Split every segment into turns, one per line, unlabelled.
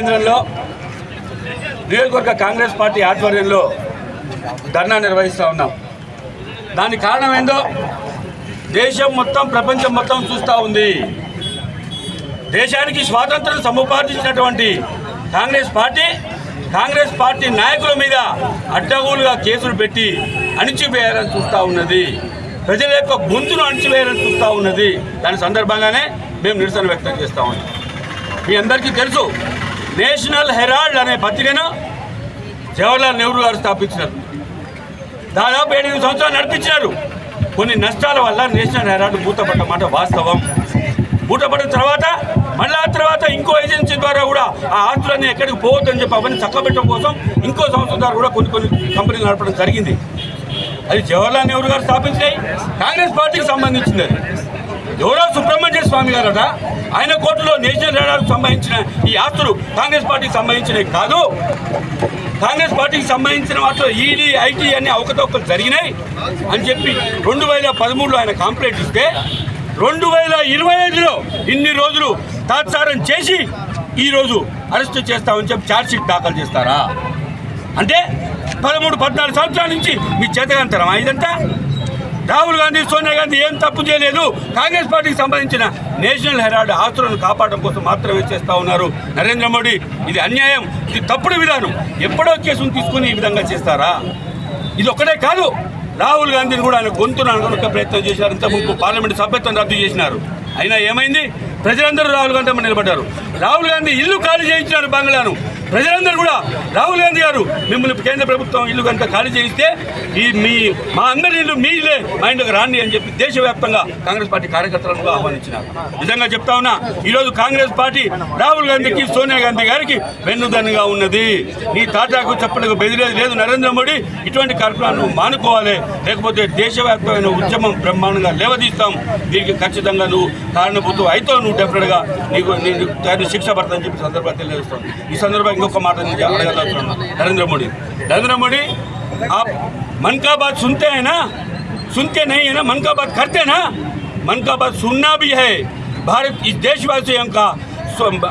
కేంద్రంలో నియోజకవర్గ కాంగ్రెస్ పార్టీ ఆధ్వర్యంలో ధర్నా నిర్వహిస్తూ ఉన్నాం. దానికి కారణం ఏందో? దేశం మొత్తం ప్రపంచం మొత్తం చూస్తూ ఉంది. దేశానికి స్వాతంత్రం సముపార్జించినటువంటి కాంగ్రెస్ పార్టీ కాంగ్రెస్ పార్టీ నాయకుల మీద అడ్డగోలుగా కేసులు పెట్టి అణిచివేయాలని చూస్తూ ఉన్నది. ప్రజల యొక్క గొంతును అణిచివేయాలని చూస్తూ ఉన్నది. దాని సందర్భంగానే మేము నిరసన వ్యక్తం చేస్తూ ఉన్నాం. మీ అందరికీ తెలుసు నేషనల్ హెరాల్డ్ అనే పత్రికను జవహర్లాల్ నెహ్రూ గారు స్థాపించినారు. దాదాపు ఎనిమిది సంవత్సరాలు నడిపించారు కొన్ని నష్టాల వల్ల నేషనల్ హెరాల్డ్ మూతపడ్డ మాట వాస్తవం. మూతపడిన తర్వాత మళ్ళీ ఆ తర్వాత ఇంకో ఏజెన్సీ ద్వారా కూడా ఆ ఆస్తులన్నీ ఎక్కడికి పోవద్దని చెప్పి అవన్నీ చక్కబెట్టడం కోసం ఇంకో సంస్థ ద్వారా కూడా కొన్ని కొన్ని కంపెనీలు నడపడం జరిగింది. అది జవహర్లాల్ నెహ్రూ గారు స్థాపించినాయి. కాంగ్రెస్ పార్టీకి సంబంధించింది అది ఎవరో సుబ్రహ్మణ్య స్వామి గారట. ఆయన కోర్టులో నేషనల్ హెరాల్డ్కి సంబంధించిన ఈ ఆస్తులు కాంగ్రెస్ పార్టీకి సంబంధించినవి కాదు. కాంగ్రెస్ పార్టీకి సంబంధించిన వాటిలో ఈడీ ఐటీ అన్ని అవకతవకలు జరిగినాయి అని చెప్పి రెండు వేల పదమూడులో ఆయన కంప్లైంట్ ఇస్తే రెండు వేల ఇరవై ఐదులో ఇన్ని రోజులు తాత్సారం చేసి ఈరోజు అరెస్ట్ చేస్తామని చెప్పి ఛార్జ్షీట్ దాఖలు చేస్తారా? అంటే పదమూడు పద్నాలుగు సంవత్సరాల నుంచి మీ చేతకంతరం ఇదంతా రాహుల్ గాంధీ సోనియా గాంధీ ఏం తప్పు చేయలేదు. కాంగ్రెస్ పార్టీకి సంబంధించిన నేషనల్ హెరాల్డ్ ఆస్తులను కాపాడడం కోసం మాత్రమే చేస్తూ ఉన్నారు నరేంద్ర మోడీ. ఇది అన్యాయం. ఇది తప్పుడు విధానం. ఎప్పుడో కేసును తీసుకుని ఈ విధంగా చేస్తారా? ఇది ఒక్కటే కాదు. రాహుల్ గాంధీని కూడా ఆయన గొంతును అనుకున్న ప్రయత్నం చేశారు. ఇంతకుముందు పార్లమెంట్ సభ్యత్వం రద్దు చేసినారు. అయినా ఏమైంది? ప్రజలందరూ రాహుల్ గాంధీ నిలబడ్డారు. రాహుల్ గాంధీ ఇల్లు ఖాళీ చేయించినారు బంగ్లాను. ప్రజలందరూ కూడా రాహుల్ గాంధీ గారు మిమ్మల్ని కేంద్ర ప్రభుత్వం ఇల్లు కనుక ఖాళీ చేయిస్తే ఈ మీ మా అందరి ఇల్లు మీ ఇల్లే మా ఇంటికి రాండి అని చెప్పి దేశవ్యాప్తంగా కాంగ్రెస్ పార్టీ కార్యకర్తలను ఆహ్వానించినారు. నిజంగా చెప్తా ఉన్నా ఈరోజు కాంగ్రెస్ పార్టీ రాహుల్ గాంధీకి సోనియా గాంధీ గారికి వెన్నుదన్నుగా ఉన్నది. నీ తాటాకు చెప్పలకు బెదిరేది లేదు నరేంద్ర మోడీ. ఇటువంటి కార్యక్రమాలను మానుకోవాలి. లేకపోతే దేశవ్యాప్తమైన ఉద్యమం బ్రహ్మాండంగా లేవదీస్తాం. దీనికి ఖచ్చితంగా నువ్వు కారణభూతం అయితే నువ్వు డెఫినెట్గా నీకు నేను శిక్ష పడతానని చెప్పి సందర్భంగా తెలియజేస్తాను. ఈ సందర్భంగా ಇನ್ನೊಬ್ಬ नरेंद्र मोदी। नरेंद्र मोदी, आप मन का बात सुनते हैं ना? सुनते नहीं है ना? मन का बात करते ना? मन का बात सुनना भी है। भारत, इस देशवासियों का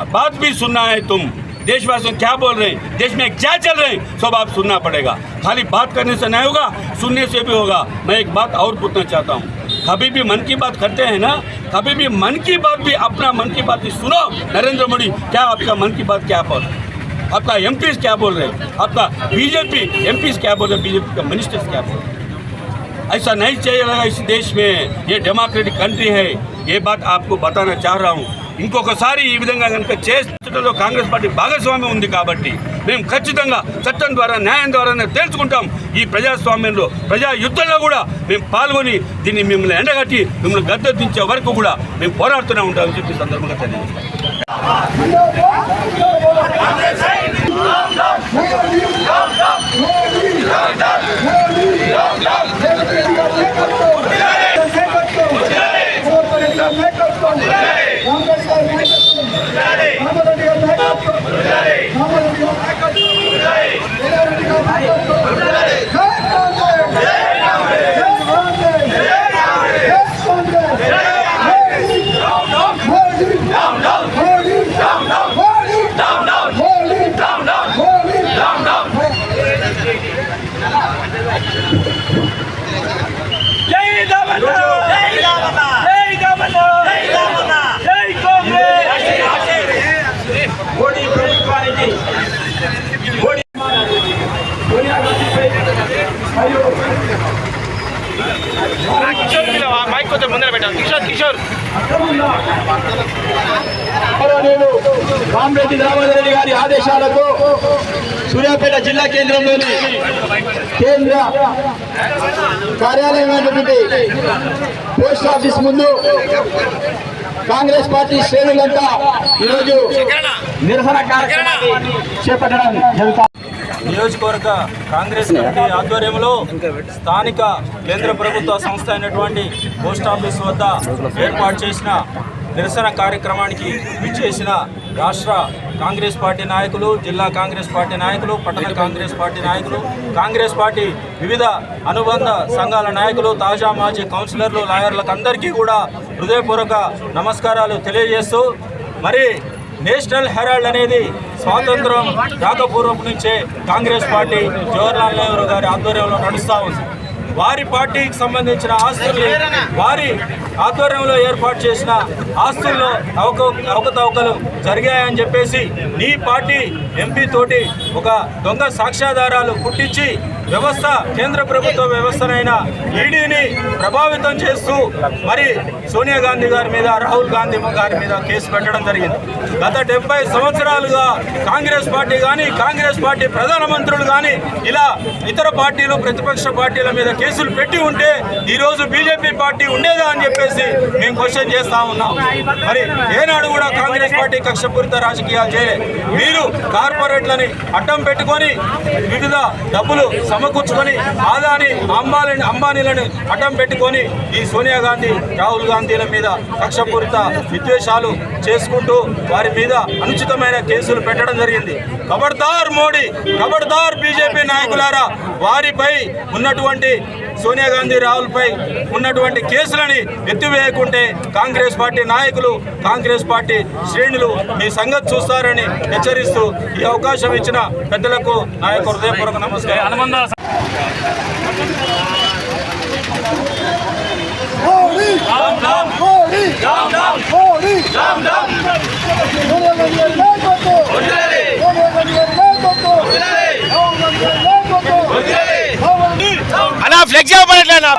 बात भी सुनना है तुम। देशवासियों क्या बोल रहे हैं? देश में क्या चल रहे हैं? सब आप सुनना पड़ेगा। खाली बात करने से नहीं होगा, सुनने से भी होगा। मैं एक बात और पूछना चाहता हूँ। कभी भी मन की बात करते हैं ना? कभी भी मन की बात भी, अपना मन की बात भी सुनो। नरेंद्र मोदी, क्या आपका मन की बात क्या बोल आपका एम क्या बोल रहे हैं आपका बीजेपी एम क्या बोल रहे हैं बीजेपी का मिनिस्टर्स क्या बोल रहे हैं ऐसा नहीं चाहिए इस देश में ये डेमोक्रेटिक कंट्री है ये बात आपको बताना चाह रहा हूँ ఇంకొకసారి ఈ విధంగా కనుక చేస్తుందో కాంగ్రెస్ పార్టీ భాగస్వామ్యం ఉంది కాబట్టి మేము ఖచ్చితంగా చట్టం ద్వారా న్యాయం ద్వారానే తేల్చుకుంటాం ఈ ప్రజాస్వామ్యంలో ప్రజా యుద్ధంలో కూడా మేము పాల్గొని దీన్ని మిమ్మల్ని ఎండగట్టి మిమ్మల్ని గద్దెదించే వరకు కూడా మేము పోరాడుతూనే ఉంటామని చెప్పి ఈ సందర్భంగా తెలియజేస్తాం
Hey!
మైక్ కొంచెం ముందర పెట్టాను కిషోర్ కిషోర్.
నేను రామరెడ్డి దామోదర్ రెడ్డి గారి ఆదేశాలకు సూర్యాపేట జిల్లా కేంద్రంలోని కేంద్ర కార్యాలయమైనటువంటి పోస్ట్ ఆఫీస్ ముందు కాంగ్రెస్ పార్టీ శ్రేణులంతా ఈరోజు నిరసన కార్యక్రమాన్ని చేపట్టడం జరుగుతుంది.
నియోజకవర్గ కాంగ్రెస్ కమిటీ ఆధ్వర్యంలో స్థానిక కేంద్ర ప్రభుత్వ సంస్థ అయినటువంటి పోస్ట్ ఆఫీస్ వద్ద ఏర్పాటు చేసిన నిరసన కార్యక్రమానికి విచ్చేసిన రాష్ట్ర కాంగ్రెస్ పార్టీ నాయకులు జిల్లా కాంగ్రెస్ పార్టీ నాయకులు పట్టణ కాంగ్రెస్ పార్టీ నాయకులు కాంగ్రెస్ పార్టీ వివిధ అనుబంధ సంఘాల నాయకులు తాజా మాజీ కౌన్సిలర్లు లాయర్లకు అందరికీ కూడా హృదయపూర్వక నమస్కారాలు తెలియజేస్తూ మరి నేషనల్ హెరాల్డ్ అనేది స్వాతంత్రం రాకపూర్వపు నుంచే కాంగ్రెస్ పార్టీ జవహర్లాల్ నెహ్రూ గారి ఆధ్వర్యంలో నడుస్తూ ఉంది. వారి పార్టీకి సంబంధించిన ఆస్తుల్ని వారి ఆధ్వర్యంలో ఏర్పాటు చేసిన ఆస్తుల్లో అవక అవకతవకలు జరిగాయని చెప్పేసి నీ పార్టీ ఎంపీ తోటి ఒక దొంగ సాక్ష్యాధారాలు పుట్టించి వ్యవస్థ కేంద్ర ప్రభుత్వ వ్యవస్థనైన ఈడీని ప్రభావితం చేస్తూ మరి సోనియా గాంధీ గారి మీద రాహుల్ గాంధీ గారి మీద కేసు పెట్టడం జరిగింది. గత డెబ్బై సంవత్సరాలుగా కాంగ్రెస్ పార్టీ కానీ కాంగ్రెస్ పార్టీ ప్రధానమంత్రులు కానీ ఇలా ఇతర పార్టీలు ప్రతిపక్ష పార్టీల మీద కేసులు పెట్టి ఉంటే ఈరోజు బీజేపీ పార్టీ ఉండేదా అని చెప్పేసి మేము క్వశ్చన్ చేస్తా ఉన్నాం. మరి ఏనాడు కూడా కాంగ్రెస్ పార్టీ కక్షపూరిత రాజకీయాలు చేయలేదు మీరు కార్పొరేట్లని అడ్డం పెట్టుకొని వివిధ డబ్బులు సమకూర్చుకొని ఆదాని అంబానీ అంబానీలను అడ్డం పెట్టుకొని ఈ సోనియా గాంధీ రాహుల్ గాంధీల మీద కక్షపూరిత విద్వేషాలు చేసుకుంటూ వారి మీద అనుచితమైన కేసులు పెట్టడం జరిగింది. ఖబర్దార్ మోడీ ఖబర్దార్ బీజేపీ నాయకులారా వారిపై ఉన్నటువంటి సోనియా గాంధీ రాహుల్పై ఉన్నటువంటి కేసులని ఎత్తివేయకుంటే కాంగ్రెస్ పార్టీ నాయకులు కాంగ్రెస్ పార్టీ శ్రేణులు మీ సంగతి చూస్తారని హెచ్చరిస్తూ ఈ అవకాశం ఇచ్చిన పెద్దలకు నా యొక్క హృదయపూర్వక నమస్కారం.
లక్ష్యం పడట్లేదు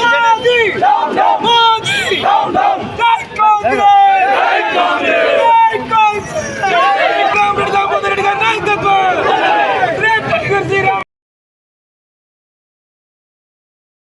রাহুল গান্ধী